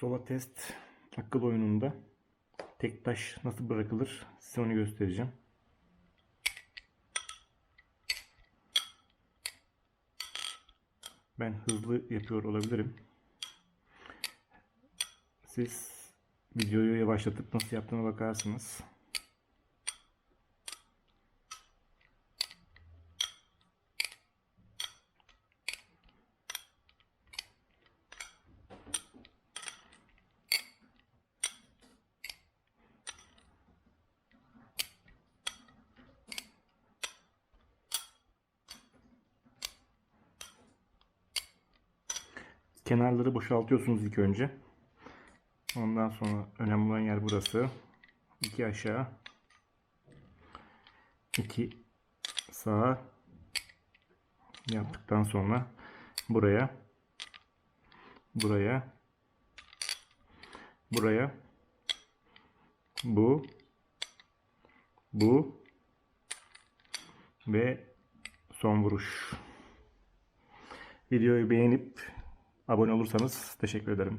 Sova test akıl oyununda tek taş nasıl bırakılır size onu göstereceğim. Ben hızlı yapıyor olabilirim. Siz videoyu yavaşlatıp nasıl yaptığına bakarsınız. Kenarları boşaltıyorsunuz ilk önce. Ondan sonra önemli olan yer burası. İki aşağı. iki sağa yaptıktan sonra buraya buraya buraya bu bu ve son vuruş. Videoyu beğenip abone olursanız teşekkür ederim.